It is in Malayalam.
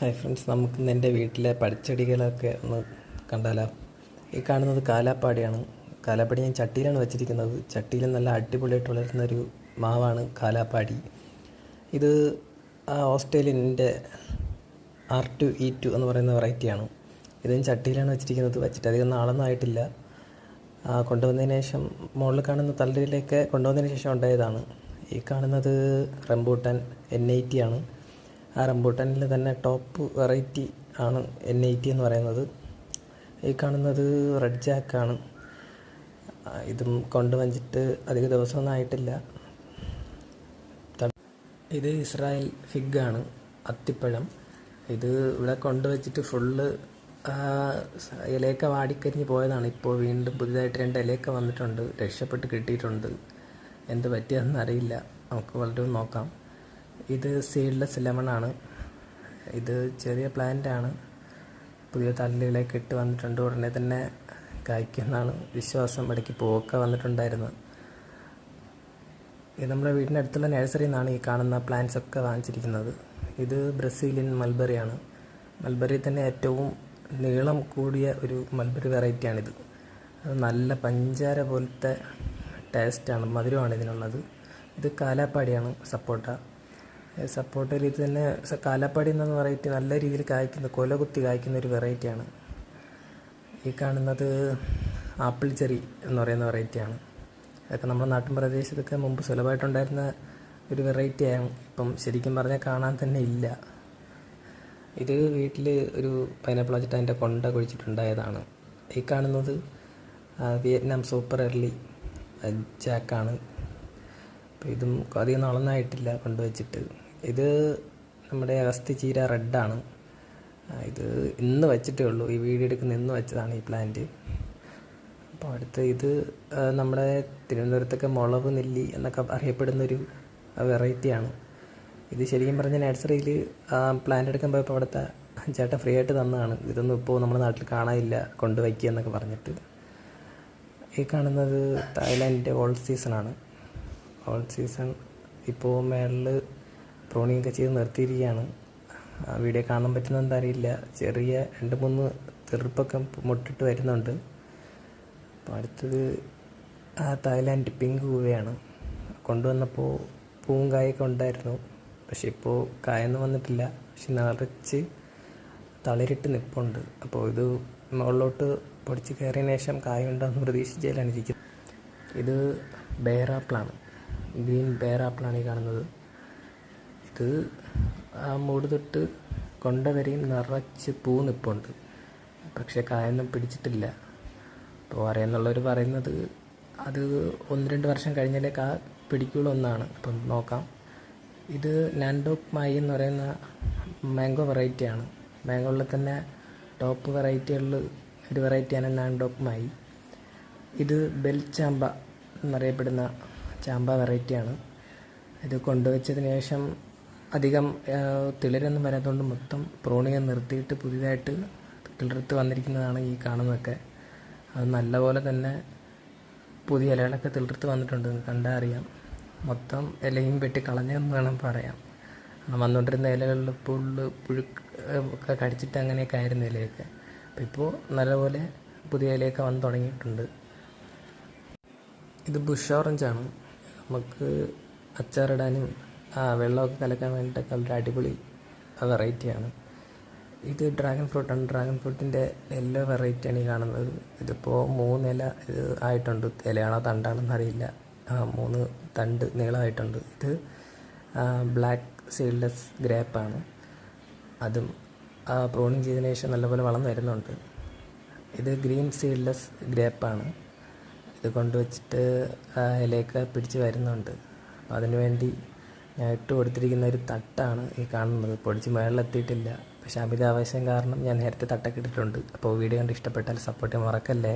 ഹായ് ഫ്രണ്ട്സ് നമുക്ക് ഇന്ന് എന്റെ വീട്ടിലെ പടിച്ചെടികളൊക്കെ ഒന്ന് കണ്ടാലോ? ഈ കാണുന്നത് കാലാപ്പാടിയാണ്. കാലാപ്പാടി ഞാൻ ചട്ടിയിലാണ് വെച്ചിരിക്കുന്നത്. ചട്ടിയിൽ നല്ല അടിപൊളിയായിട്ട് വളരുന്ന ഒരു മാവാണ് കാലാപ്പാടി. ഇത് ആ ഓസ്ട്രേലിയന്റെ ആർ ടു ഇ ടു എന്ന് പറയുന്ന വെറൈറ്റിയാണ്. ഇതും ചട്ടിയിലാണ് വെച്ചിരിക്കുന്നത്. വെച്ചിട്ട് അധികം നാളൊന്നും ആയിട്ടില്ല. കൊണ്ടുവന്നതിന് ശേഷം മുകളിൽ കാണുന്ന തളിരിലേക്ക് കൊണ്ടുവന്നതിന് ശേഷം ഉണ്ടായതാണ്. ഈ കാണുന്നത് റംബൂട്ടൻ എൻ ഐ ടി ആണ്. ആ റംബൂട്ടാനിൽ തന്നെ ടോപ്പ് വെറൈറ്റി ആണ് എൻ എയ്റ്റി എന്ന് പറയുന്നത്. ഈ കാണുന്നത് റെഡ് ജാക്കാണ് ഇതും ഇതും കൊണ്ടുവന്നിട്ട് അധിക ദിവസമൊന്നും ആയിട്ടില്ല. ഇത് ഇസ്രായേൽ ഫിഗാണ് അത്തിപ്പഴം. ഇത് ഇവിടെ കൊണ്ടുവച്ചിട്ട് ഫുള്ള് ഇലയൊക്കെ വാടിക്കരിഞ്ഞ് പോയതാണ്. ഇപ്പോൾ വീണ്ടും പുതിയതായിട്ട് രണ്ട് ഇലയൊക്കെ വന്നിട്ടുണ്ട് രക്ഷപ്പെട്ട് കിട്ടിയിട്ടുണ്ട്. എന്ത് പറ്റിയതെന്ന് അറിയില്ല. നമുക്ക് വളരെ നോക്കാം. ഇത് സീഡ്ലെസ് ലെമണാണ് ഇത് ചെറിയ പ്ലാന്റ് ആണ്. പുതിയ തള്ളികളൊക്കെ ഇട്ട് വന്നിട്ടുണ്ട്. ഉടനെ തന്നെ കായ്ക്കുമെന്നാണ് വിശ്വാസം. ഇടയ്ക്ക് പൂവൊക്കെ വന്നിട്ടുണ്ടായിരുന്നു. ഇത് നമ്മുടെ വീടിന്റെ അടുത്തുള്ള നഴ്സറിയിൽ നിന്നാണ് ഈ കാണുന്ന പ്ലാന്റ്സ് ഒക്കെ വാങ്ങിച്ചിരിക്കുന്നത്. ഇത് ബ്രസീലിയൻ മൽബറിയാണ് മൽബറി തന്നെ ഏറ്റവും നീളം കൂടിയ ഒരു മൽബറി വെറൈറ്റിയാണിത് അത് നല്ല പഞ്ചാര പോലത്തെ ടേസ്റ്റാണ് മധുരമാണ് ഇതിനുള്ളത്. ഇത് കാലാപ്പാടിയാണ് സപ്പോട്ട. ഏ, സപ്പോട്ടയിൽ ഇത് തന്നെ കാലപ്പാടി എന്ന വെറൈറ്റി നല്ല രീതിയിൽ കായ്ക്കുന്ന കൊല കുത്തി കായ്ക്കുന്ന ഒരു വെറൈറ്റിയാണ് ഈ കാണുന്നത് ആപ്പിൾ ചെറി എന്ന് പറയുന്ന വെറൈറ്റിയാണ് അതൊക്കെ നമ്മുടെ നാട്ടിൻ പ്രദേശത്തൊക്കെ മുമ്പ് സുലഭമായിട്ടുണ്ടായിരുന്ന ഒരു വെറൈറ്റിയാണ് ഇപ്പം ശരിക്കും പറഞ്ഞാൽ കാണാൻ തന്നെ ഇല്ല. ഇത് വീട്ടിൽ ഒരു പൈനാപ്പിൾ വെച്ചിട്ട് അതിന്റെ കൊണ്ട കുഴിച്ചിട്ടുണ്ടായതാണ്. ഈ കാണുന്നത് വിയറ്റ്നാം സൂപ്പർ എർലി ജാക്കാണ് അപ്പോൾ ഇതും അധികം നാളൊന്നായിട്ടില്ല കൊണ്ടുവച്ചിട്ട്. ഇത് നമ്മുടെ അഗസ്തി ചീര റെഡാണ്. ഇത് ഇന്ന് വെച്ചിട്ടേ ഉള്ളൂ. ഈ വീഡിയോ എടുക്കുന്ന ഇന്ന് വെച്ചതാണ് ഈ പ്ലാന്റ്. അപ്പോൾ അടുത്ത് ഇത് നമ്മുടെ തിരുവനന്തപുരത്തൊക്കെ മുളക് നെല്ലി എന്നൊക്കെ അറിയപ്പെടുന്നൊരു വെറൈറ്റിയാണ്. ഇത് ശരിക്കും പറഞ്ഞ നഴ്സറിയിൽ പ്ലാന്റ് എടുക്കാൻ പോയപ്പോൾ അവിടുത്തെ ചേട്ടൻ ഫ്രീ ആയിട്ട് തന്നതാണ്. ഇതൊന്നും ഇപ്പോൾ നമ്മുടെ നാട്ടിൽ കാണാനില്ല കൊണ്ടുവയ്ക്കുക എന്നൊക്കെ പറഞ്ഞിട്ട്. ഈ കാണുന്നത് തായ്ലാൻഡിന്റെ ഓൾ സീസണാണ്. ഓൾ സീസൺ ഇപ്പോൾ മേളിൽ പ്രോണിങ് ഒക്കെ ചെയ്ത് നിർത്തിയിരിക്കുകയാണ്. ആ വീഡിയോ കാണാൻ പറ്റുന്നതെന്ന് അറിയില്ല. ചെറിയ രണ്ട് മൂന്ന് തെറുപ്പൊക്കെ മുട്ടിട്ട് വരുന്നുണ്ട്. അപ്പോൾ അടുത്തത് ആ തായ്ലാൻഡ് പിങ്ക് കൂവയാണ്. കൊണ്ടുവന്നപ്പോൾ പൂവും കായൊക്കെ ഉണ്ടായിരുന്നു. പക്ഷെ ഇപ്പോൾ കായൊന്നും വന്നിട്ടില്ല. പക്ഷെ നിറച്ച് തളിരിട്ട് നിൽപ്പുണ്ട് അപ്പോൾ ഇത് മുകളിലോട്ട് പൊടിച്ച് കയറിയതിന് ശേഷം കായ ഉണ്ടോയെന്ന് പ്രതീക്ഷിച്ചാലാണ് ഇരിക്കുന്നത്. ഇത് ബേറാപ്പിളാണ് ഗ്രീൻ ബേറാപ്പിളാണ് ഈ കാണുന്നത്. ഇത് ആ മൂട് തൊട്ട് കൊണ്ട വരെയും നിറച്ച് പൂ നിൽപ്പുണ്ട് പക്ഷെ കായൊന്നും പിടിച്ചിട്ടില്ല. അപ്പോൾ അറിയാന്നുള്ളവർ പറയുന്നത് അത് ഒന്ന് രണ്ട് വർഷം കഴിഞ്ഞാലേ കാ പിടിക്കുള്ളൂ എന്നാണ്. അപ്പം നോക്കാം. ഇത് നാൻഡോക് മായി എന്ന് പറയുന്ന മാംഗോ വെറൈറ്റിയാണ്. മാംഗോയിൽ തന്നെ ടോപ്പ് വെറൈറ്റികളിൽ ഒരു വെറൈറ്റിയാണ് നാൻഡോക് മായി. ഇത് ബെൽ ചാമ്പ എന്നറിയപ്പെടുന്ന ചാമ്പ വെറൈറ്റിയാണ്. ഇത് കൊണ്ടുവച്ചതിന് ശേഷം അധികം തിളരൊന്നും വരാത്തതുകൊണ്ട് മൊത്തം പ്രോണിയെ നിർത്തിയിട്ട് പുതിയതായിട്ട് കിളിർത്ത് വന്നിരിക്കുന്നതാണ് ഈ കാണുന്നതൊക്കെ. അത് നല്ലപോലെ തന്നെ പുതിയ ഇലകളൊക്കെ തിളിർത്ത് വന്നിട്ടുണ്ട്. കണ്ടാൽ അറിയാം. മൊത്തം ഇലയും വെട്ടി കളഞ്ഞെന്ന് വേണം പറയാം. വന്നുകൊണ്ടിരുന്ന ഇലകളിൽ പുല്ല് പുഴുക്ക് ഒക്കെ കടിച്ചിട്ട് അങ്ങനെയൊക്കെ ആയിരുന്നു ഇലയൊക്കെ. അപ്പോൾ ഇപ്പോൾ നല്ലപോലെ പുതിയ ഇലയൊക്കെ വന്ന് തുടങ്ങിയിട്ടുണ്ട്. ഇത് ബുഷ് ഓറഞ്ചാണ്. നമുക്ക് അച്ചാറിടാനും വെള്ളമൊക്കെ കലക്കാൻ വേണ്ടിയിട്ടൊക്കെ ഒരു അടിപൊളി വെറൈറ്റിയാണ് ഇത് ഡ്രാഗൺ ഫ്രൂട്ടാണ് ഡ്രാഗൺ ഫ്രൂട്ടിന്റെ എല്ലാ വെറൈറ്റിയാണ് ഈ കാണുന്നത്. ഇതിപ്പോൾ മൂന്ന് ഇല ഇത് ആയിട്ടുണ്ട്. ഇലയാണോ തണ്ടാണെന്ന് അറിയില്ല. മൂന്ന് തണ്ട് നീളമായിട്ടുണ്ട്. ഇത് ബ്ലാക്ക് സീഡ്ലെസ് ഗ്രേപ്പാണ് അതും പ്രോണിങ് ചെയ്തതിന് ശേഷം നല്ലപോലെ വളം വരുന്നുണ്ട്. ഇത് ഗ്രീൻ സീഡ്ലെസ് ഗ്രേപ്പാണ് ഇത് കൊണ്ടുവച്ചിട്ട് ഇലയൊക്കെ പിടിച്ച് വരുന്നുണ്ട്. അപ്പോൾ അതിനു വേണ്ടി ഞാൻ ഇട്ട് കൊടുത്തിരിക്കുന്ന ഒരു തട്ടാണ് ഈ കാണുന്നത്. പൊടിച്ച് മേളിലെത്തിയിട്ടില്ല. പക്ഷേ അമിതാവേശം കാരണം ഞാൻ നേരത്തെ തട്ടൊക്കെ ഇട്ടിട്ടുണ്ട്. അപ്പോൾ വീഡിയോ കണ്ട് ഇഷ്ടപ്പെട്ടാൽ സപ്പോർട്ട് മറക്കല്ലേ?